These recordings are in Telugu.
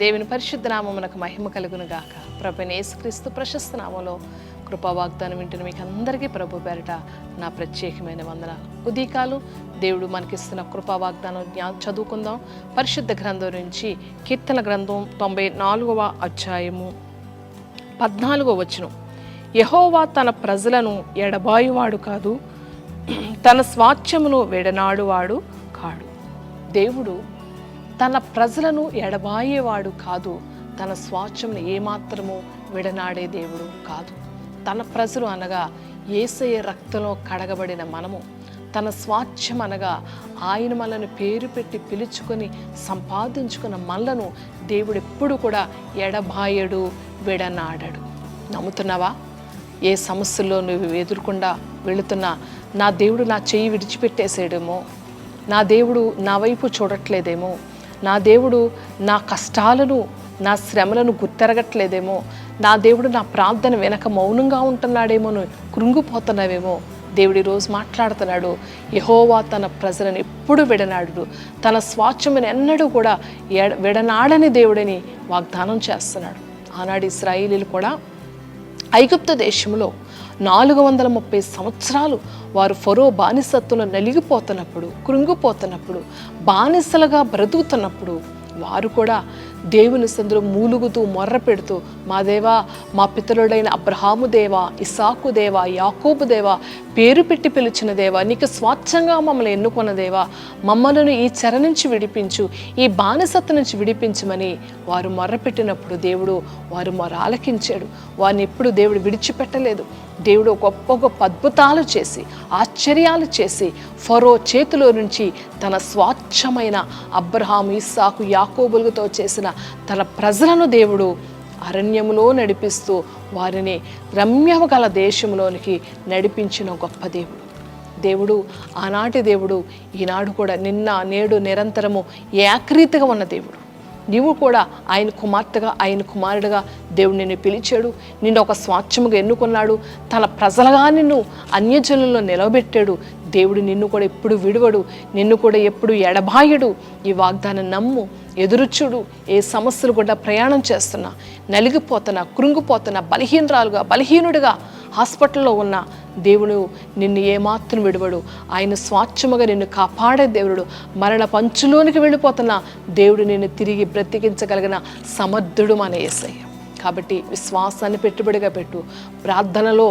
దేవుని పరిశుద్ధ నామమునకు మహిమ కలుగును గాక ప్రభు యేసుక్రీస్తు ప్రశస్త నామంలో కృపా వాగ్దానం వింటున్న మీకు అందరికీ ప్రభు పేరట నా ప్రత్యేకమైన వందనాలు. ఉదీకాలు దేవుడు మనకిస్తున్న కృపా వాగ్దానం జ్ఞా చదువుకుందాం. పరిశుద్ధ గ్రంథం నుంచి కీర్తన గ్రంథం తొంభై నాలుగవ అధ్యాయము పద్నాలుగో వచనం. యహోవా తన ప్రజలను ఎడబాయువాడు కాదు తన స్వాచ్ఛమును విడనాడువాడు కాడు. దేవుడు తన ప్రజలను ఎడబాయేవాడు కాదు. తన స్వాచ్ఛంను ఏమాత్రము విడనాడే దేవుడు కాదు. తన ప్రజలు అనగా ఏసయ రక్తంలో కడగబడిన మనము. తన స్వాచ్ఛం అనగా ఆయన మనల్ని పేరు పెట్టి పిలుచుకొని సంపాదించుకున్న మనలను దేవుడు ఎప్పుడు కూడా ఎడబాయడు విడనాడడు. నమ్ముతున్నావా? ఏ సమస్యల్లో నువ్వు ఎదుర్కొండా వెళుతున్నా నా దేవుడు నా చెయ్యి విడిచిపెట్టేసేడేమో నా దేవుడు నా వైపు చూడట్లేదేమో. నా దేవుడు నా కష్టాలను నా శ్రమలను గుర్తెరగట్లేదేమో. నా దేవుడు నా ప్రార్థన వెనక మౌనంగా ఉంటున్నాడేమో కృంగిపోతున్నావేమో. దేవుడు ఈరోజు మాట్లాడుతున్నాడు. యహోవా తన ప్రజలను ఎప్పుడు విడనాడు తన స్వాచ్ఛమును ఎన్నడూ కూడా ఎడ విడనాడని దేవుడని వాగ్దానం చేస్తున్నాడు. ఆనాడు ఇస్రాయిలీలు కూడా ఐగుప్త దేశంలో నాలుగు వందల ముప్పై సంవత్సరాలు వారు ఫరో బానిసత్వంలో నలిగిపోతున్నప్పుడు కృంగిపోతున్నప్పుడు బానిసలుగా బ్రతుకుతున్నప్పుడు వారు కూడా దేవుని సందులో మూలుగుతూ మొర్ర పెడుతూ మా దేవా మా పితరుడైన అబ్రహాము దేవా ఇసాకు దేవా యాకోబు దేవా పేరు పెట్టి పిలిచిన దేవా నీకు స్వాచ్ఛంగా మమ్మల్ని ఎన్నుకున్న దేవా మమ్మలను ఈ చెర నుంచి విడిపించు ఈ బానిసత్వ నుంచి విడిపించమని వారు మొర్రపెట్టినప్పుడు దేవుడు వారు మొర ఆలకించాడు వారిని ఎప్పుడు దేవుడు విడిచిపెట్టలేదు. దేవుడు గొప్ప గొప్ప అద్భుతాలు చేసి ఆశ్చర్యాలు చేసి ఫరో చేతిలో నుంచి తన స్వాచ్ఛమైన అబ్రహాం ఇస్సాకు యాకోబులతో చేసిన తన ప్రజలను దేవుడు అరణ్యములో నడిపిస్తూ వారిని రమ్యము గల దేశంలోనికి నడిపించిన గొప్ప దేవుడు. దేవుడు ఆనాటి దేవుడు ఈనాడు కూడా నిన్న నేడు నిరంతరము ఏకరీతిగా ఉన్న దేవుడు. నీవు కూడా ఆయన కుమార్తెగా ఆయన కుమారుడుగా దేవుడు నిన్ను పిలిచాడు. నిన్ను ఒక స్వాచ్ఛముగా ఎన్నుకున్నాడు. తన ప్రజలుగా నిన్ను అన్యజనుల్లో నిలబెట్టాడు దేవుడు నిన్ను కూడా ఎప్పుడు విడువడు. నిన్ను కూడా ఎప్పుడు ఎడబాయడు. ఈ వాగ్దానం నమ్ము ఎదురుచుడు ఏ సమస్యలు కూడా ప్రయాణం చేస్తున్నా నలిగిపోతున్నా కృంగిపోతున్నా బలహీనరాలుగా బలహీనుడిగా హాస్పిటల్లో ఉన్న దేవుడు నిన్ను ఏమాత్రం విడవడు. ఆయన స్వాచ్ఛముగా నిన్ను కాపాడే దేవుడు. మరణ పంచులోనికి వెళ్ళిపోతున్న దేవుడు నిన్ను తిరిగి బ్రతికించగలిగిన సమర్థుడు మన యేసయ్య. కాబట్టి విశ్వాసాన్ని పెట్టుబడిగా పెట్టు. ప్రార్థనలో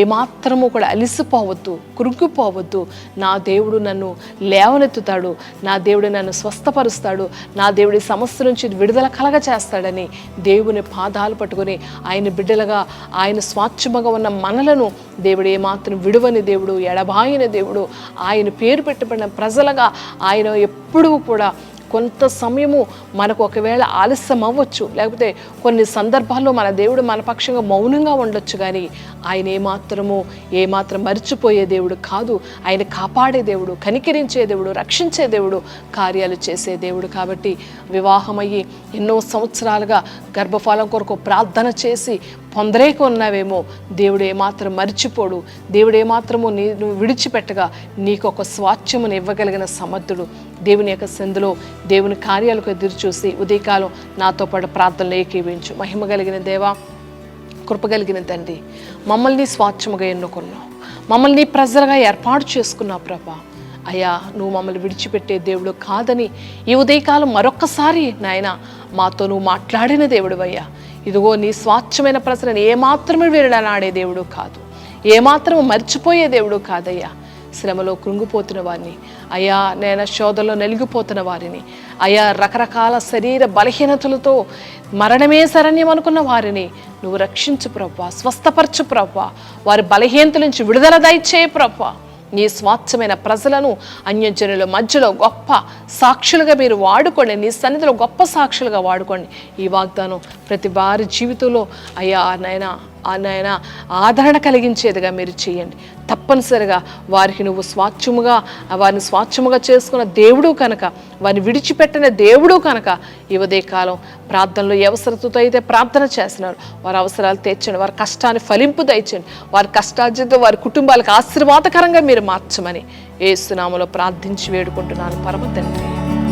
ఏమాత్రము కూడా అలిసిపోవద్దు కురుక్కుపోవద్దు. నా దేవుడు నన్ను లేవనెత్తుతాడు నా దేవుడు నన్ను స్వస్థపరుస్తాడు నా దేవుడి సమస్య నుంచి విడుదల కలగ చేస్తాడని దేవుని పాదాలు పట్టుకొని ఆయన బిడ్డలుగా ఆయన స్వాచ్ఛముగా ఉన్న మనలను దేవుడు ఏమాత్రం విడువని దేవుడు ఎడబాయిన దేవుడు ఆయన పేరు పెట్టబడిన ప్రజలుగా ఆయన ఎప్పుడూ కూడా కొంత సమయము మనకు ఒకవేళ ఆలస్యం అవ్వచ్చు. లేకపోతే కొన్ని సందర్భాల్లో మన దేవుడు మన పక్షంగా మౌనంగా ఉండొచ్చు కానీ ఆయన ఏమాత్రము ఏమాత్రం మర్చిపోయే దేవుడు కాదు. ఆయన కాపాడే దేవుడు కనికరించే దేవుడు రక్షించే దేవుడు కార్యాలు చేసే దేవుడు కాబట్టి వివాహమయ్యి ఎన్నో సంవత్సరాలుగా గర్భఫలం కొరకు ప్రార్థన చేసి పొందలేక ఉన్నావేమో దేవుడు ఏమాత్రం మర్చిపోడు. దేవుడు ఏమాత్రము నీ నువ్వు విడిచిపెట్టగా నీకు ఒక స్వాచ్ఛమును ఇవ్వగలిగిన సమర్థుడు. దేవుని యొక్క సందులో దేవుని కార్యాలకు ఎదురు చూసి ఉదయకాలం నాతో పాటు ప్రార్థనలు ఏకీవించు మహిమ కలిగిన దేవా కృపగలిగిన తండ్రి మమ్మల్ని స్వాచ్ఛముగా ఎన్నుకున్నావు. మమ్మల్ని ప్రజలుగా ఏర్పాటు చేసుకున్నావు ప్రభా. అయ్యా నువ్వు మమ్మల్ని విడిచిపెట్టే దేవుడు కాదని ఈ ఉదయకాలం మరొక్కసారి నాయన మాతో నువ్వు మాట్లాడిన దేవుడు అయ్యా ఇదిగో నీ స్వాచ్ఛమైన ప్రసరణ ఏమాత్రమే వీరడనాడే దేవుడు కాదు. ఏమాత్రము మర్చిపోయే దేవుడు కాదయ్యా. శ్రమలో కృంగిపోతున్న వారిని అయా నేను శోధలో నలిగిపోతున్న వారిని అయా రకరకాల శరీర బలహీనతలతో మరణమే శరణ్యం అనుకున్న వారిని నువ్వు రక్షించు ప్రవ్వా స్వస్థపరచు ప్రవ్వా వారి బలహీనతల నుంచి విడుదల దయచే ప్రవ్వా నీ స్వాచ్ఛమైన ప్రజలను అన్యజనుల మధ్యలో గొప్ప సాక్షులుగా మీరు వాడుకోండి. నీ సన్నిధిలో గొప్ప సాక్షులుగా వాడుకోండి. ఈ వాగ్దానం ప్రతి వారి జీవితంలో అయ్యా నాయన నాయన ఆదరణ కలిగించేదిగా మీరు చేయండి. తప్పనిసరిగా వారికి నువ్వు స్వాచ్ఛముగా వారిని స్వాచ్ఛముగా చేసుకున్న దేవుడు కనుక వారిని విడిచిపెట్టిన దేవుడు కనుక ఈ ఉదయకాలం ప్రార్థనలో అవసరతతో అయితే ప్రార్థన చేస్తున్నారు. వారి అవసరాలు తీర్చండి. వారి కష్టాన్ని ఫలింపు దయచండి వారి కష్టార్జితో వారి కుటుంబాలకు ఆశీర్వాదకరంగా మీరు మార్చమని ఏసునామలో ప్రార్థించి వేడుకుంటున్నాను. పరమ తండ్రి.